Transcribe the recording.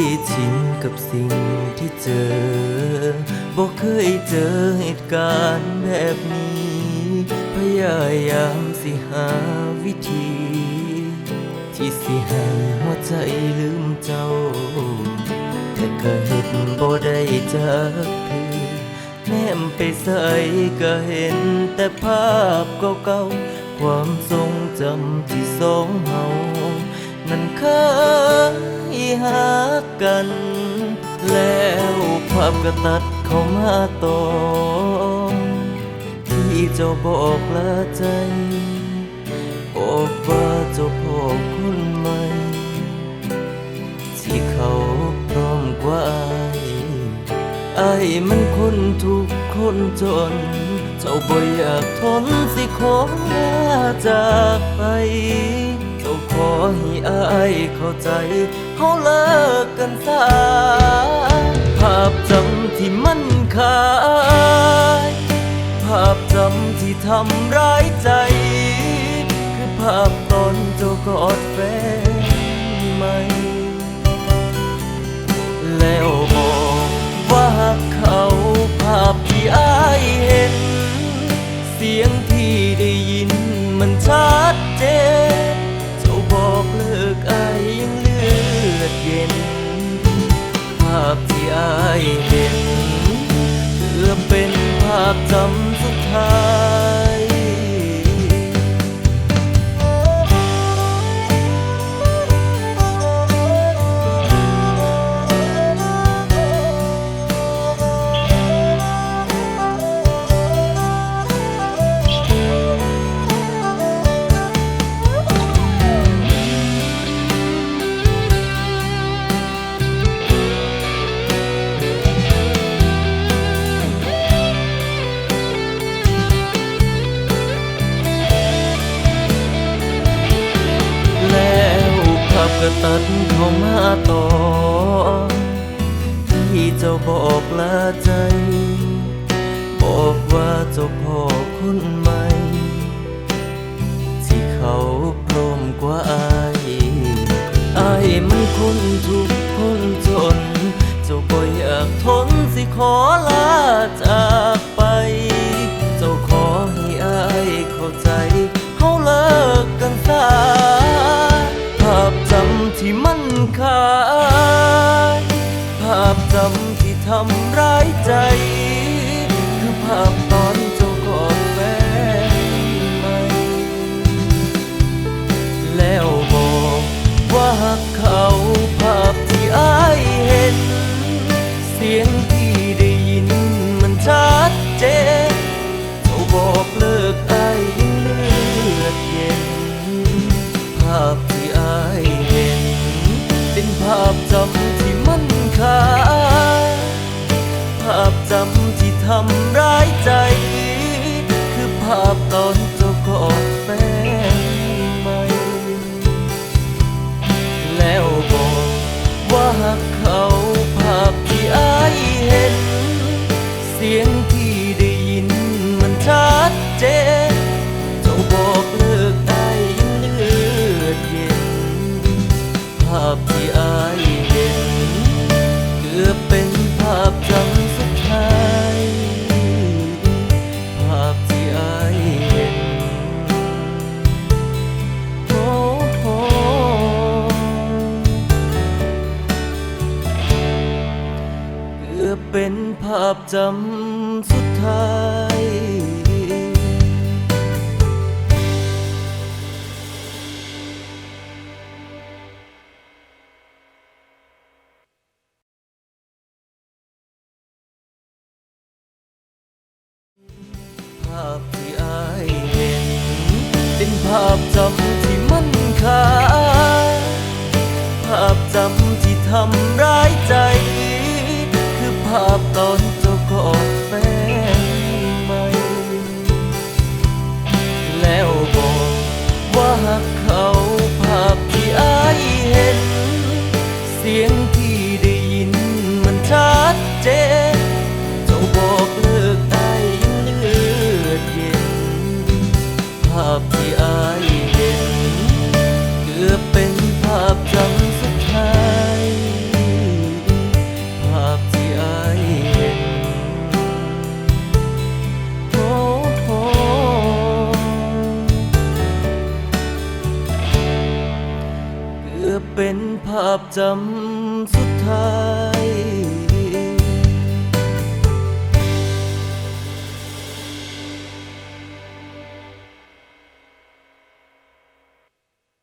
ยชินกับสิ่งที่เจอบ่เคยเจอเหตุการณ์แบบนี้ พยายามสิหาวิธี ที่สิให้หัวใจลืมเจ้า แต่ก็เห็นบ่ได้จากคือแนมไปใส่ก็เห็นแต่ภาพเก่าๆความทรงจำที่สองเฮา นั้นเคยหากัน แล้วภาพก็ตัดเข้ามาต่อที่เจ้าบอกลาใจบอกว่าเจ้าพ่อคนใหม่ที่เขาพร้อมกว่าอายอายมันคนทุกคนจน เจ้าบ่อยากทนสิขอลาจากไป เข้าใจเขาเลิกกันซะภาพจำที่มันคายภาพจำที่ทำร้ายใจ คือภาพตอนเจ้ากอดแฟนใหม่แล้ว ที่ ก็ตัดเข้ามาต่อ ที่เจ้าบอกลาใจ บอกว่าเจ้าพ่อคนใหม่ที่เขาพร้อมกว่าอายอายมันคนทุกข์คนจน เจ้าบ่อยากทนสิขอลาจากไปาพจำที่ทำร้ายใจ คือภาพตอนเจ้ากอดแฟนใหม่แล้วบอกว่าเขาภาพที่อายเห็น เสียงที่ได้ยินมันชัดเจนเขาบอกเลิกอายยังเลือดเย็น ภาพที่อายเห็น เป็นภาพจำ ภาพจำที่ทำร้ายใจ คือภาพตอนเจ้ากอดแฟนใหม่ แล้วบอกว่าเขาภาพที่อายเห็น เสียง เกือบเป็นภาพจำสุดท้ายภาพที่อายเห็น เป็นภาพจำที่มันคาภาพจำที่ทำร้ายใจาพตอนเจ้ากอดแฟนใหม่แล้วบอกว่าเขาภาพที่อายเห็น เสียงที่ได้ยินมันชัดเจนเจ้าบอกเลิกอายยังเลือดเย็น ภาพที่อายเห็นเกือบเป็น dâm